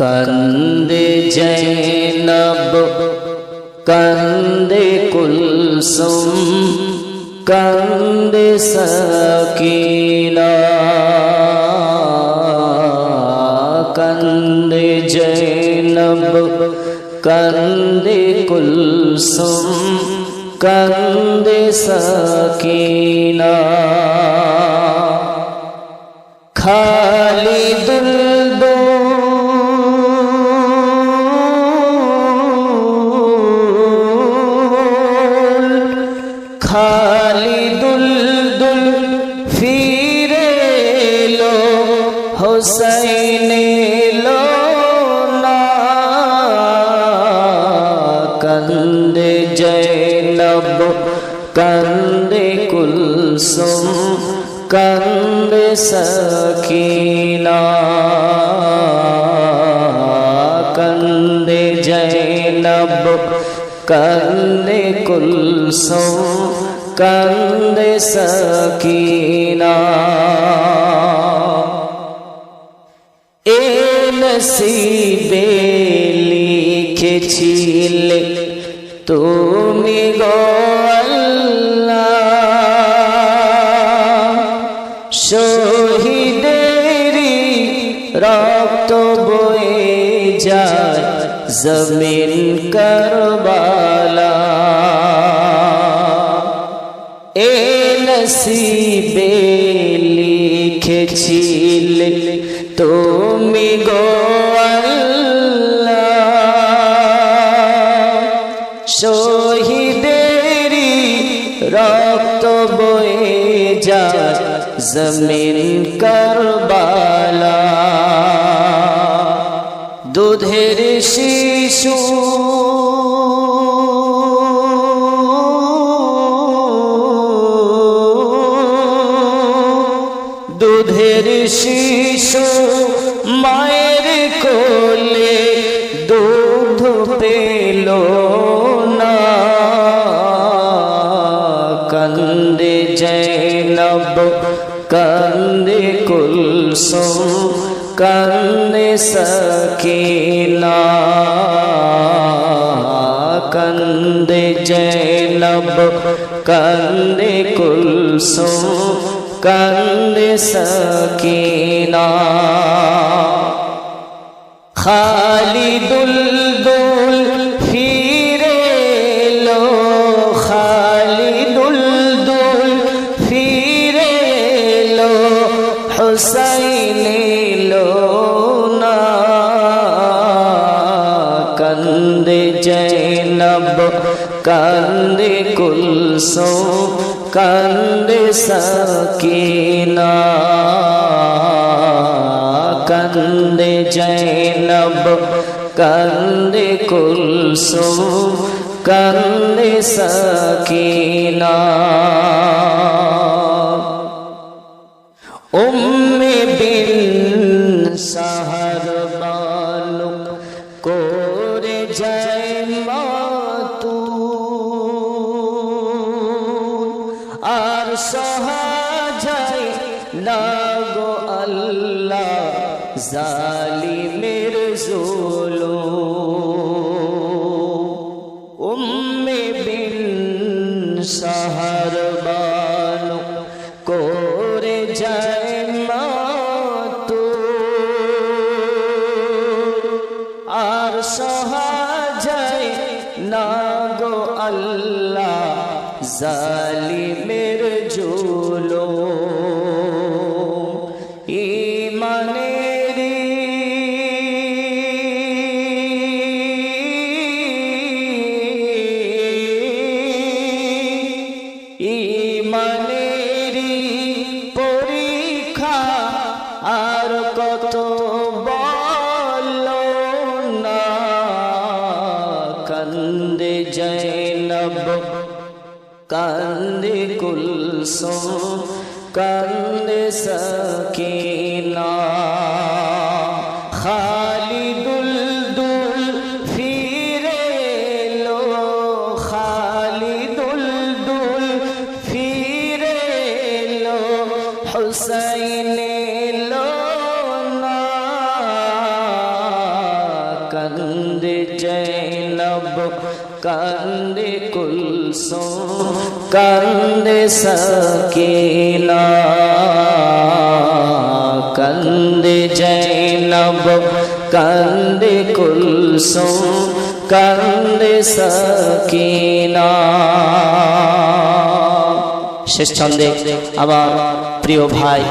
কান্দে জৈনব কান্দে কুলসুম কান্দে সকিনা কান্দে জৈনব কান্দে কুলসুম কান্দে সকিনা খালিদুল হোসাইন লো না কন্দে জৈনব কন্দে কুলসুম কন্দে সখিনা কন্দে জৈনব কন্দে কুলসুম কন্দে সখিনা তুমি গো শহীদেরি রক্ত বয়ে যায় জমিন করবালা। এ নসিবে লিখেছিলে তুমি গো রক্ত বয়ে যায় জমিন করবালা। দুধের শিশু দুধের শিশু কন্দে কুলসুম কন্দে সকিনা কন্দে জৈনব কন্দে কুলসুম কন্দে সকিনা খালিদুল দুল জৈনব, কন্দে কুলসুম, কন্দে সকিনা, কন্দে জৈনব, কন্দে কুলসুম, কন্দে সকিনা। উম্মে বিন সাহার বালুক করে যায় জুলু উম্মে বিন সাহার বানু করে যায় মাতু। আর সহাজাই না গো আল্লাহ জালিমের কত বল না, কন্দে জৈনব কান্দে কুলসুম, কান্দে সকিনা খালিদুল দুল ফিরে লো খালিদুল দুল ফিরে লো হুসাইন কান্দে সকিনা কান্দে জৈনব, কান্দে কুলসুম, কান্দে সকিনা শেষ ছন্দে আবার প্রিয় ভাই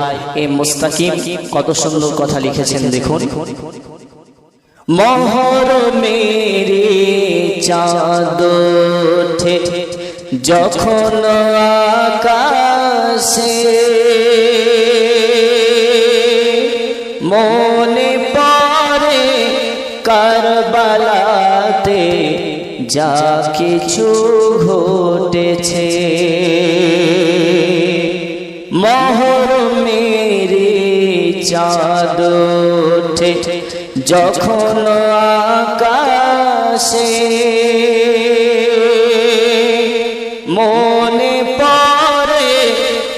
এ মুস্তাকিম কত সুন্দর কথা লিখেছেন দেখুন। মোহর মেরে চাঁদ যখন আকাশে মনে পড়ে কারবালাতে যা কিছু ঘটেছে মোহর মেরে চাঁদ যখন আকাশে। মনে পড়ে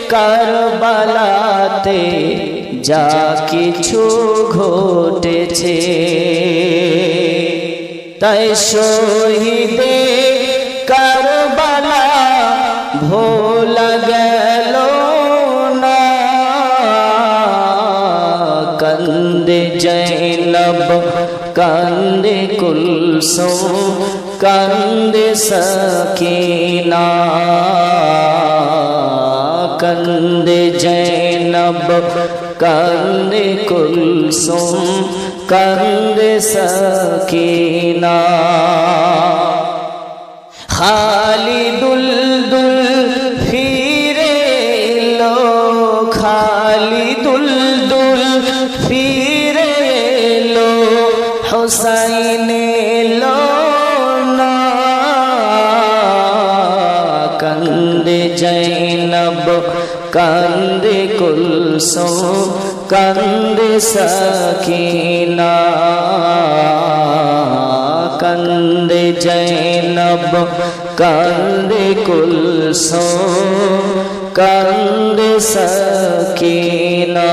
কারবালাতে যা কিছু ঘটেছে। তাই শহীদে কারবালা ভোলা গেল না। কান্দে জৈনব কান্দে কুলসুম, কান্দে সকিনা কান্দে জৈনব কান্দে কুলসুম কান্দে সকিনা। কান্দে কুলসুম কান্দে সখিনা কান্দে জৈনব কান্দে কুলসুম কান্দে সকিনা।